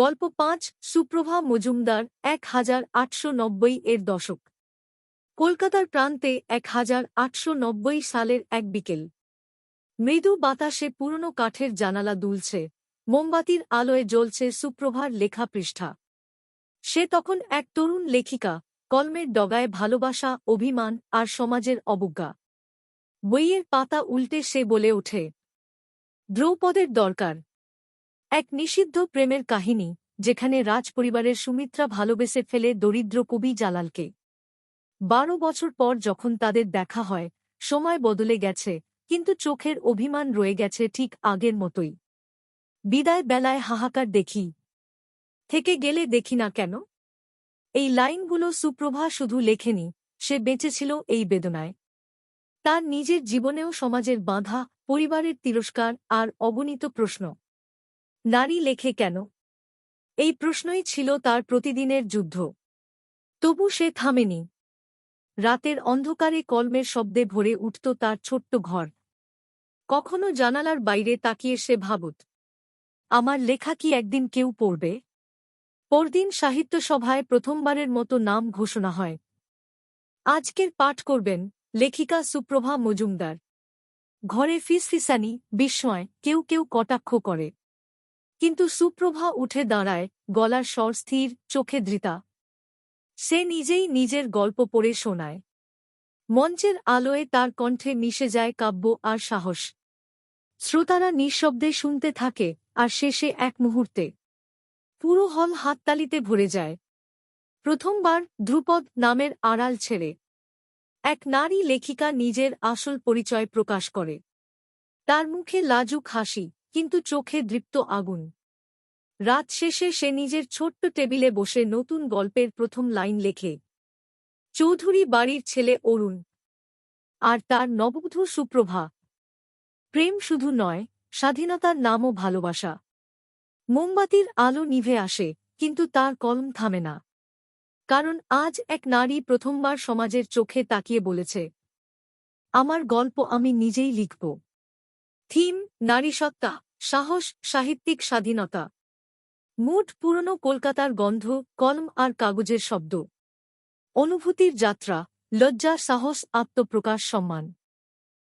গল্প পাঁচ, সুপ্রভা মজুমদার, এক হাজার আটশো নব্বই এর দশক। কলকাতার প্রান্তে এক হাজার আটশো নব্বই সালের এক বিকেল। মৃদু বাতাসে পুরনো কাঠের জানালা দুলছে, মোমবাতির আলোয় জ্বলছে সুপ্রভার লেখা পৃষ্ঠা। সে তখন এক তরুণ লেখিকা, কলমের ডগায় ভালোবাসা, অভিমান আর সমাজের অবজ্ঞা। বইয়ের পাতা উল্টে সে বলে ওঠে, দ্রৌপদের দরকার এক নিষিদ্ধ প্রেমের কাহিনী, যেখানে রাজপরিবারের সুমিত্রা ভালোবেসে ফেলে দরিদ্র কবি জালালকে। বারো বছর পর যখন তাদের দেখা হয়, সময় বদলে গেছে, কিন্তু চোখের অভিমান রয়ে গেছে ঠিক আগের মতোই। বিদায় বেলায় হাহাকার দেখি। থেকে গেলে দেখি না কেন? এই লাইনগুলো সুপ্রভা শুধু লেখেনি, সে বেঁচেছিল এই বেদনায়। তার নিজের জীবনেও সমাজের বাঁধা, পরিবারের তিরস্কার আর অগণিত প্রশ্ন। নারী লেখে কেন? এই প্রশ্নই ছিল তার প্রতিদিনের যুদ্ধ। তবু সে থামেনি। রাতের অন্ধকারে কলমের শব্দে ভরে উঠত তার ছোট্ট ঘর। কখনো জানালার বাইরে তাকিয়ে সে ভাবত, আমার লেখা কি একদিন কেউ পড়বে? পরদিন সাহিত্য সভায় প্রথমবারের মতো নাম ঘোষণা হয়। আজকের পাঠ করবেন লেখিকা সুপ্রভা মজুমদার। ঘরে ফিসফিসানি, বিস্ময়, কেউ কেউ কটাক্ষ করে। কিন্তু সুপ্রভা উঠে দাঁড়ায়, গলার স্বর স্থির, চোখে ধৃতা। সে নিজেই নিজের গল্প পড়ে শোনায়। মঞ্চের আলোয় তার কণ্ঠে মিশে যায় কাব্য আর সাহস। শ্রোতারা নিঃশব্দে শুনতে থাকে, আর শেষে এক মুহূর্তে। পুরো হল হাততালিতে ভরে যায়। প্রথমবার ধ্রুপদ নামের আড়াল ছেড়ে। এক নারী লেখিকা নিজের আসল পরিচয় প্রকাশ করে। তার মুখে লাজুক হাসি। কিন্তু চোখে দৃপ্ত আগুন। রাত শেষে সে নিজের ছোট্ট টেবিলে বসে নতুন গল্পের প্রথম লাইন লেখে, চৌধুরী বাড়ির ছেলে অরুণ আর তার নববধূ সুপ্রভা। প্রেম শুধু নয়, স্বাধীনতার নামও ভালোবাসা। মোমবাতির আলো নিভে আসে, কিন্তু তার কলম থামে না। কারণ আজ এক নারী প্রথমবার সমাজের চোখে তাকিয়ে বলেছে, আমার গল্প আমি নিজেই লিখব। থিম নারীসত্তা সাহস, সাহিত্যিক স্বাধীনতা। মুঠ পুরনো কলকাতার গন্ধ, কলম আর কাগজের শব্দ। অনুভূতির যাত্রা, লজ্জা, সাহস, আত্মপ্রকাশ, সম্মান।